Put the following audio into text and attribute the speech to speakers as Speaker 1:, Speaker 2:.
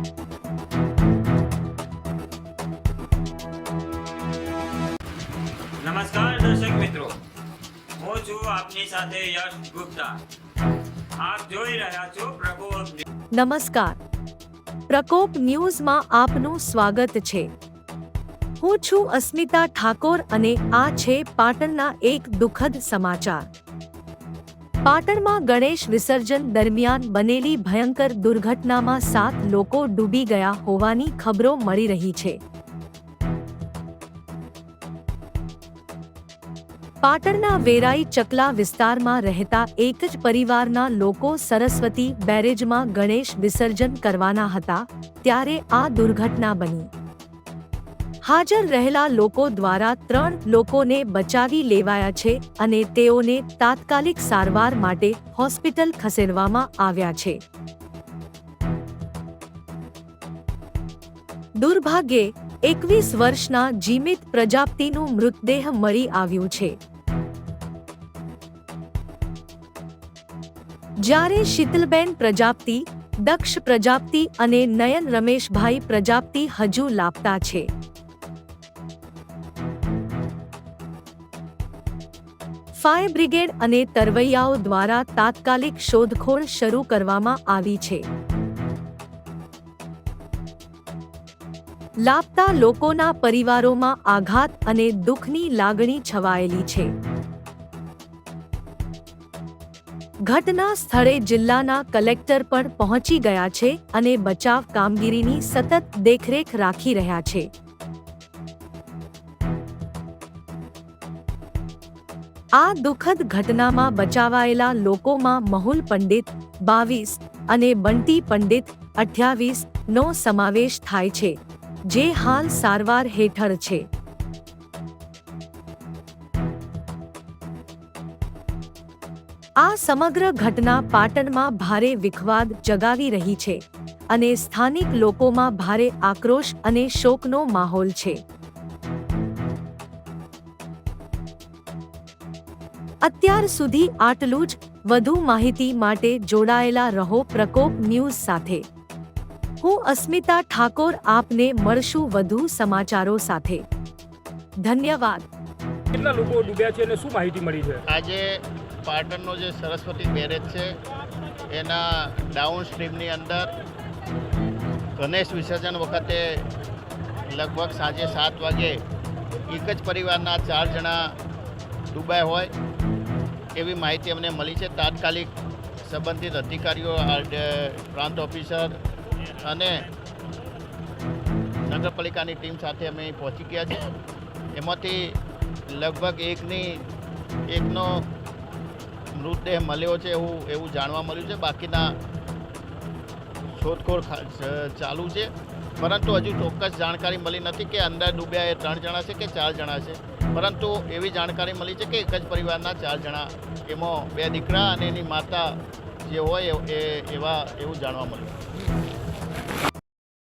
Speaker 1: નમસ્કાર દર્શક મિત્રો. હું છું આપની સાથે યશ ગુપ્તા. આપ જોઈ રહ્યા છો પ્રકોપ
Speaker 2: નમસ્કાર. પ્રકોપ ન્યૂઝમાં આપનું સ્વાગત છે. હું છું અસ્મિતા ઠાકોર અને આ છે પાટણના એક દુઃખદ સમાચાર. પાટણમાં ગણેશ વિસર્જન દરમિયાન બનેલી ભયંકર દુર્ઘટનામાં સાત લોકો ડૂબી ગયા હોવાની ખબરો મળી રહી છે. પાટણના વેરાઈ ચકલા વિસ્તારમાં રહેતા એક જ પરિવારના લોકો સરસ્વતી બેરેજમાં ગણેશ વિસર્જન કરવાના હતા, ત્યારે આ દુર્ઘટના બની. હાજર રહેલા લોકો દ્વારા ત્રણ લોકોને બચાવી લેવાયા છે અને તેઓને તાત્કાલિક સારવાર માટે હોસ્પિટલ ખસેડવામાં આવ્યા છે. દુર્ભાગ્યે, એકવીસ વર્ષના જીમિત પ્રજાપતિનું મૃતદેહ મળી આવ્યું છે. જ્યારે શીતલબેન પ્રજાપતિ, દક્ષ પ્રજાપતિ અને નયન રમેશભાઈ પ્રજાપતિ હજુ લાપતા છે. ફાયર બ્રિગેડ અને તરવૈયાઓ દ્વારા તાત્કાલિક શોધખોળ શરૂ કરવામાં આવી છે. લાપતા લોકોના પરિવારોમાં આઘાત અને દુઃખની લાગણી છવાયેલી છે. ઘટના સ્થળે જિલ્લાના કલેક્ટર પણ પહોંચી ગયા છે અને બચાવ કામગીરીની સતત દેખરેખ રાખી રહ્યા છે. આ દુઃખદ ઘટનામાં બચાવાયેલા લોકોમાં મહુલ પંડિત, બાવીસ અને બંટી પંડિત, અઠ્યાવીસ નો સમાવેશ થાય છે, જે હાલ સારવાર હેઠળ છે. આ સમગ્ર ઘટના પાટણમાં ભારે વિખવાદ જગાવી રહી છે અને સ્થાનિક લોકોમાં ભારે આક્રોશ અને શોકનો માહોલ છે. અત્યાર સુધી આટલું જ. વધુ માહિતી માટે જોડાયેલા રહો પ્રકોપ ન્યૂઝ સાથે. હું અસ્મિતા ઠાકોર આપને મળશું વધુ સમાચારો સાથે. ધન્યવાદ.
Speaker 3: કેટલા લોકો ડૂબ્યા છે અને શું માહિતી મળી છે?
Speaker 4: આજે પાટણનો જે સરસ્વતી બેરેજ છે એના ડાઉન સ્ટ્રીમની અંદર ગણેશ વિસર્જન વખતે લગભગ સાંજે સાત વાગે એક જ પરિવારના ચાર જણા ડૂબાય હોય. એવી માહિતી અમને મળી છે. તાત્કાલિક સંબંધિત અધિકારીઓ પ્રાંત ઓફિસર અને નગરપાલિકાની ટીમ સાથે અમે પહોંચી ગયા છે. એમાંથી લગભગ એકની, એકનો મૃતદેહ મળ્યો છે એવું એવું જાણવા મળ્યું છે. બાકીના શોધખોળ ચાલુ છે. પરંતુ હજુ ચોક્કસ જાણકારી મળી નથી કે અંદર ડૂબ્યા એ ત્રણ જણા છે કે ચાર જણા છે. પરંતુ એવી જાણકારી મળી છે કે એક જ પરિવારના ચાર જણા, એમાં બે દીકરા અને એની માતા જે હોય એ એવા એવું જાણવા મળ્યું.